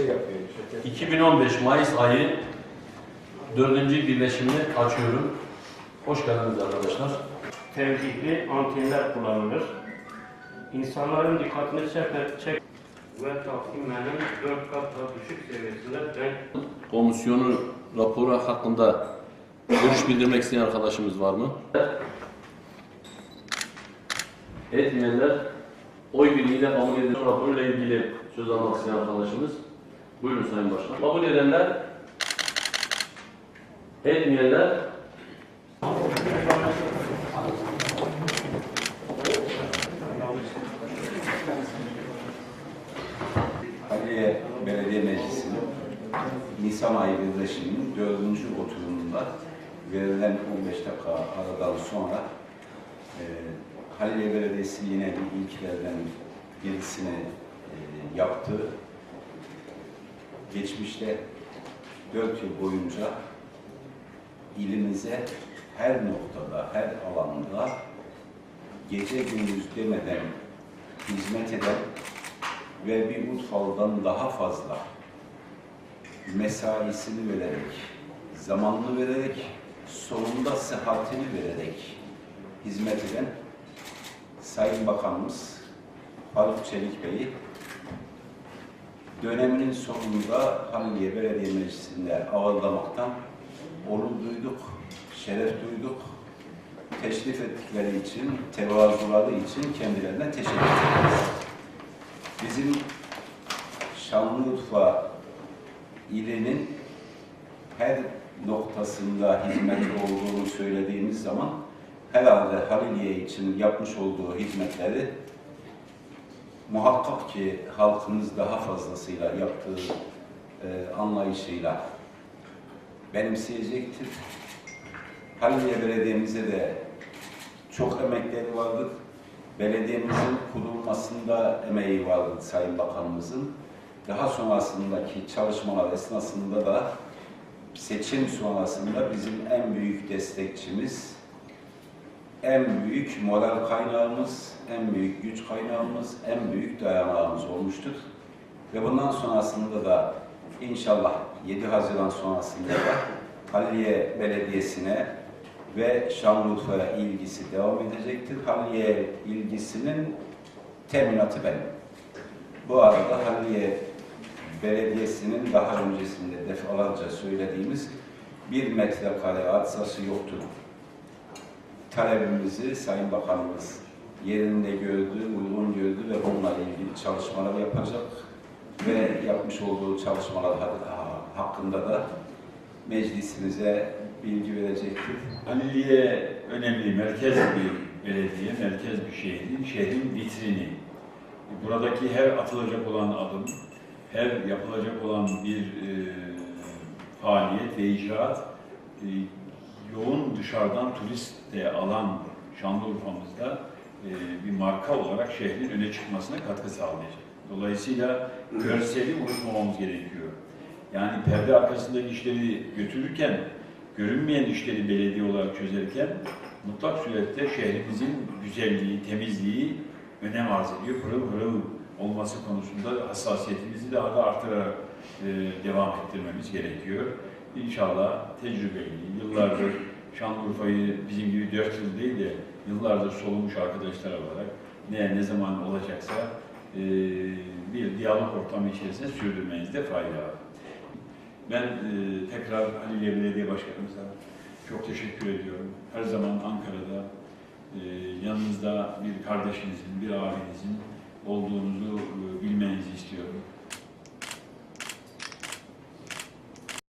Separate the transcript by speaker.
Speaker 1: şey yapıyor. Şeker.
Speaker 2: 2015 Mayıs ayı dördüncü birleşimini açıyorum. Hoş geldiniz arkadaşlar.
Speaker 3: tevhidli antenler kullanılır. İnsanların dikkatini çeker, çek ve takvimenin 4 kat daha düşük seviyesinde renk
Speaker 2: Komisyonu raporu hakkında görüş bildirmek isteyen arkadaşımız var mı? Etmeyenler oy birliğiyle kabul edilen raporuyla ilgili söz almak isteyen arkadaşımız. Buyurun Sayın Başkan. Kabul edenler, etmeyenler
Speaker 4: Haliye Belediye Meclisi'nin Nisan ayı birleşiminin dördüncü oturumunda verilen 15 dakika aradan sonra e, Haliye Belediyesi yine bir ilklerden birisini e, yaptı. Geçmişte dört yıl boyunca ilimize her noktada, her alanda gece gündüz demeden hizmet eden ve bir mutfaldan daha fazla mesaisini vererek, zamanını vererek, sonunda sıhhatini vererek hizmet eden Sayın Bakanımız Faruk Çelik Bey'i döneminin sonunda Halliye Belediye Meclisi'nde ağırlamaktan onur duyduk, şeref duyduk. Teşrif ettikleri için, tevazuları için kendilerine teşekkür ederiz. Bizim Şanlıurfa ilinin her noktasında hizmet olduğunu söylediğimiz zaman herhalde Haliliye için yapmış olduğu hizmetleri muhakkak ki halkımız daha fazlasıyla yaptığı e, anlayışıyla benimseyecektir. Haliliye Belediye'mize de çok emekleri vardır. Belediyemizin kurulmasında emeği vardı Sayın Bakanımızın. Daha sonrasındaki çalışmalar esnasında da seçim sonrasında bizim en büyük destekçimiz, en büyük moral kaynağımız, en büyük güç kaynağımız, en büyük dayanağımız olmuştur. Ve bundan sonrasında da inşallah 7 Haziran sonrasında da Haliye Belediyesi'ne ve Şanlıurfa'ya ilgisi devam edecektir. Halliye ilgisinin teminatı benim. Bu arada Halliye Belediyesi'nin daha öncesinde defalarca söylediğimiz bir metrekare arsası yoktur. Talebimizi Sayın Bakanımız yerinde gördü, uygun gördü ve bununla ilgili çalışmalar yapacak ve yapmış olduğu çalışmalar hakkında da meclisimize bilgi verecektir.
Speaker 5: Haliliye önemli, merkez bir belediye, merkez bir şehrin, şehrin vitrini. Buradaki her atılacak olan adım, her yapılacak olan bir e, faaliyet ve icraat e, yoğun dışarıdan turist de alan Şanlıurfa'mızda e, bir marka olarak şehrin öne çıkmasına katkı sağlayacak. Dolayısıyla görseli unutmamamız gerekiyor. Yani perde arkasındaki işleri götürürken görünmeyen işleri belediye olarak çözerken mutlak surette şehrimizin güzelliği, temizliği önem arz ediyor. Pırıl pırıl olması konusunda hassasiyetimizi daha da artırarak e, devam ettirmemiz gerekiyor. İnşallah tecrübeli, yıllardır Şanlıurfa'yı bizim gibi dört yıl değil de yıllardır solumuş arkadaşlar olarak ne ne zaman olacaksa e, bir diyalog ortamı içerisinde sürdürmenizde fayda var. Ben e, tekrar Haliliye Belediye Başkanımıza çok teşekkür ediyorum. Her zaman Ankara'da e, yanınızda bir kardeşinizin, bir abinizin olduğunuzu e,